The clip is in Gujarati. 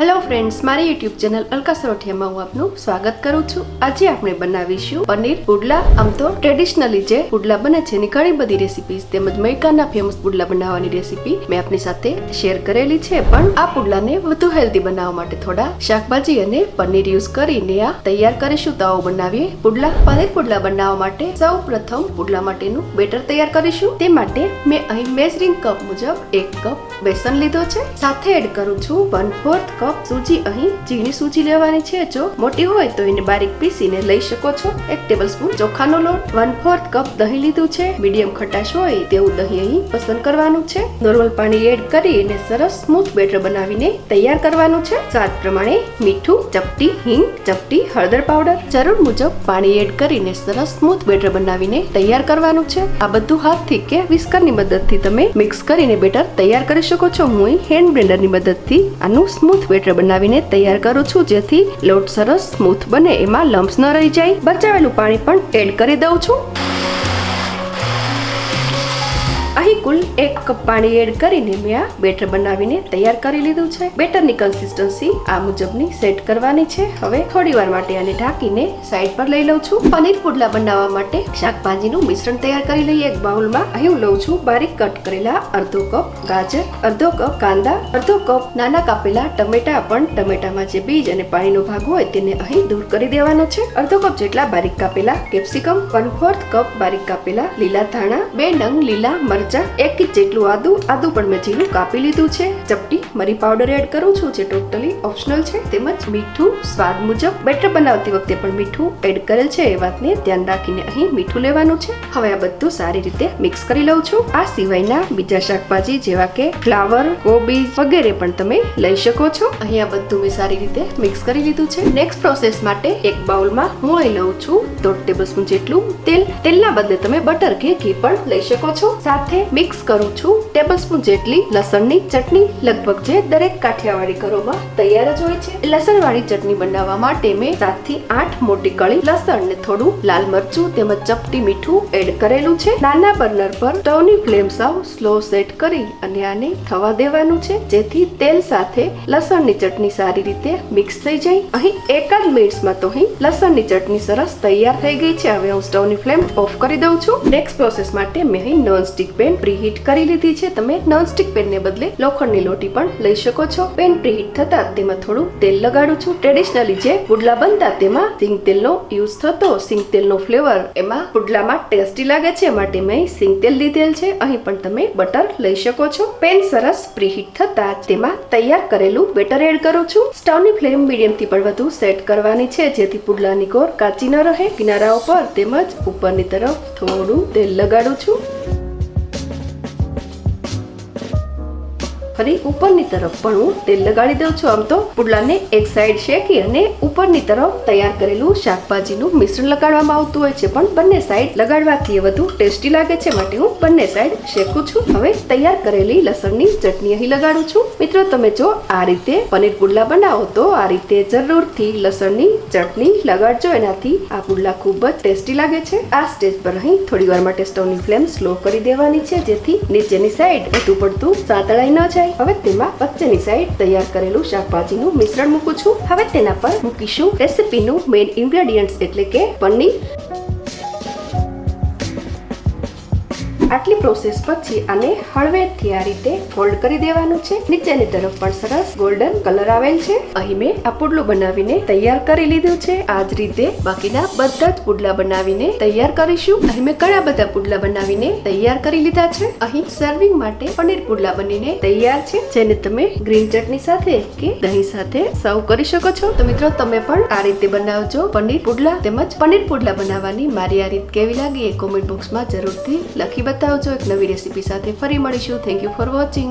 હેલો ફ્રેન્ડ્સ મારી યુટ્યુબ ચેનલ અલકા સરોઠિયામાં હું આપનું સ્વાગત કરું છું. આજે આપણે બનાવીશું પનીર પુડલા. આમ તો ટ્રેડિશનલી જે પુડલા બને છે, એની ઘણી બધી રેસિપીસ તેમજ મૈકાના ફેમસ પુડલા બનાવવાની રેસીપી મેં આપની સાથે શેર કરેલી છે. પણ આ પુડલાને વધુ હેલ્ધી બનાવવા માટે થોડા શાકભાજી અને પનીર યુઝ કરીને આ તૈયાર કરીશું. તો આવો બનાવીએ પુડલા. પનીર પુડલા બનાવવા માટે સૌ પ્રથમ પુડલા માટેનું બેટર તૈયાર કરીશું. તે માટે મેં અહીં મેઝરિંગ કપ મુજબ એક કપ બેસન લીધો છે. સાથે એડ કરું છું વન ફોર્થ કપ સૂજી અહીં ઝીણી સૂજી લેવાની છે. જો મોટી હોય તો એને બારીક પીસીને લઈ શકો છો. એક ટેબલ સ્પૂન ચોખાનો લોટ વન ફોર્થ કપ દહીં લીધું છે. મીડિયમ ખટાશ હોય તેવું દહીં અહીં પસંદ કરવાનું છે. નોર્મલ પાણી એડ કરીને સરસ સ્મૂથ બેટર બનાવીને તૈયાર કરવાનું છે. સ્વાદ પ્રમાણે મીઠું, ચપટી, હિંગ, ચપટી, હળદર પાવડર જરૂર મુજબ પાણી એડ કરીને સરસ સ્મૂથ બેટર બનાવીને તૈયાર કરવાનું છે. આ બધું હાથથી કે વિસ્કરની મદદથી તમે મિક્સ કરીને બેટર તૈયાર કરી શકો છો. હું હેન્ડ બ્લેન્ડરની મદદથી આનું સ્મૂથ બેટર બનાવીને તૈયાર કરું છું, જેથી લોટ સરસ સ્મૂથ બને, એમાં લમ્સ ન રહી જાય. બચાવેલું પાણી પણ એડ કરી દઉં છું. અહીં કુલ એક કપ પાણી એડ કરીને મેં આ બેટર બનાવીને તૈયાર કરી લીધું છે. બેટરની કન્સિસ્ટન્સી આ મુજબની સેટ કરવાની છે. હવે થોડી વાર માટે આને ઢાંકીને સાઈડ પર લઈ લઉં છું. પનીર પુડલા બનાવવા માટે શાકભાજીનું મિશ્રણ તૈયાર કરી લઈએ. એક બાઉલમાં અહીં હું લઉં છું બારીક કટ કરેલા અડધો કપ ગાજર, અડધો કપ કાંદા, અડધો કપ નાના કાપેલા ટમેટા. પણ ટમેટામાં જે બીજ અને પાણીનો ભાગ હોય તેને અહીં દૂર કરી દેવાનો છે. અડધો કપ જેટલા બારીક કાપેલા કેપ્સિકમ વન ફોર્થ કપ બારીક કાપેલા લીલા ધાણા, બે નંગ લીલા મરચા એક ઇંચ જેટલું આદુ આદુ પણ મેં ઝીણું કાપી લીધું છે. ચપટી મરી પાવડર એડ કરું છું જે ટોટલી ઓપ્શનલ છે, તેમજ મીઠું સ્વાદ મુજબ બેટર બનાવતી વખતે પણ મીઠું એડ કરેલ છે એ વાતને ધ્યાન રાખીને અહીં મીઠું લેવાનું છે. હવે આ બધું સારી રીતે મિક્સ કરી લઉં છું. આ સિવાયના બીજા શાકભાજી જેવા કે ફ્લાવર, કોબીજ વગેરે પણ તમે લઈ શકો છો. અહીં આ બધું મેં સારી રીતે મિક્સ કરી લીધું છે. નેક્સ્ટ પ્રોસેસ માટે એક બાઉલમાં હું અહીં લઉં છું. દોઢ ટેબલ સ્પૂન જેટલું તેલ. તેલના બદલે તમે બટર કે ઘી પણ લઈ શકો છો. સાથે મિક્સ કરું છું ટેબલ સ્પૂન જેટલી લસણની ચટણી. લગભગ જે દરેક કાઠિયાવાડી ઘરોમાં તૈયાર જ હોય છે. લસણવાળી ચટણી બનાવવા માટે મેં સાતથી આઠ મોટી કળી લસણ ને થોડું લાલ મરચું તેમજ ચપટી મીઠું એડ કરેલું છે. નાના બર્નર પર સ્ટવની ફ્લેમ સાવ સ્લો સેટ કરી અને આને થવા દેવાનું છે. જેથી તેલ સાથે લસણની ચટણી સારી રીતે મિક્સ થઈ જાય. અહીં એકાદ મિનિટ્સમાં તો અહીં લસણની ચટણી સરસ તૈયાર થઈ ગઈ છે. હવે હું સ્ટવની ફ્લેમ ઓફ કરી દઉં છું. નેક્સ્ટ પ્રોસેસ માટે મેં અહીં નોન સ્ટિક પેન પ્રીહીટ કરી લીધી છે. તમે નોન સ્ટિક પેનને બદલે લોખંડની લોટી પણ લઈ શકો છો. પેન પ્રીહીટ થતા તેમાં થોડું તેલ લગાડું છું. ટ્રેડિશનલી જે પુડલા બનતા તેમાં સિંગ તેલનો યુઝ થતો. સિંગ તેલનો ફ્લેવર એમાં પુડલામાં ટેસ્ટી લાગે છે. માટે મેં સિંગ તેલ લીધેલ છે. અહીં પણ તમે બટર લઈ શકો છો. પેન સરસ પ્રીહીટ થતા તેમાં તૈયાર કરેલું બેટર એડ કરું છું. સ્ટવની ફ્લેમ મીડિયમથી પણ વધુ સેટ કરવાની છે. જેથી પુડલાની કોર કાચી ન રહે. કિનારાઓ પર તેમજ ઉપરની તરફ થોડું તેલ લગાડું છું. ફરી ઉપરની તરફ પણ હું તેલ લગાડી દઉં છું. આમ તો પુડલાને એક સાઈડ શેકી અને ઉપરની તરફ તૈયાર કરેલું શાકભાજીનું મિશ્રણ લગાડવામાં આવતું હોય છે. પણ બંને સાઈડ લગાડવાથી વધુ ટેસ્ટી લાગે છે માટે હું બંને સાઈડ શેકું છું. હવે તૈયાર કરેલી લસણની ચટણી અહીં લગાડું છું. મિત્રો, તમે જો આ રીતે પનીર પુડલા બનાવો તો આ રીતે જરૂરથી લસણની ચટણી લગાડજો. એનાથી આ પુડલા ખૂબ જ ટેસ્ટી લાગે છે. આ સ્ટેજ પર અહીં થોડી વાર માટે સ્ટવની ફ્લેમ સ્લો કરી દેવાની છે, જેથી નીચેની સાઈડ વધુ પડતું સાતળાઈ ન જાય. હવે તેમાં વચ્ચેની સાઈડ તૈયાર કરેલું શાકભાજીનું મિશ્રણ મૂકું છું. હવે તેના પર મૂકીશું રેસીપીનું મેઇન ઇન્ગ્રેડિયન્ટ્સ એટલે કે પનીર આટલી પ્રોસેસ પછી આને હળવેથી આ રીતે ફોલ્ડ કરી દેવાનું છે. નીચેની તરફ પણ સરસ ગોલ્ડન કલર આવેલ છે. અહીં મેં આ પુડલું બનાવીને તૈયાર કરી લીધું છે. આ જ રીતે બાકીના બધા જ પુડલા બનાવીને તૈયાર કરીશું. અહીં મેં ઘણા બધા પુડલા બનાવીને તૈયાર કરી લીધા છે. અહીં સર્વિંગ માટે પનીર પુડલા બનીને તૈયાર છે. જેને તમે ગ્રીન ચટણી સાથે કે દહીં સાથે સર્વ કરી શકો છો. તો મિત્રો, તમે પણ આ રીતે બનાવજો પનીર પુડલા તેમજ પનીર પુડલા બનાવવાની મારી આ રીત કેવી લાગી એ કોમેન્ટ બોક્સમાં જરૂરથી લખી બતાવજો એક નવી રેસીપી સાથે ફરી મળીશું. Thank you for watching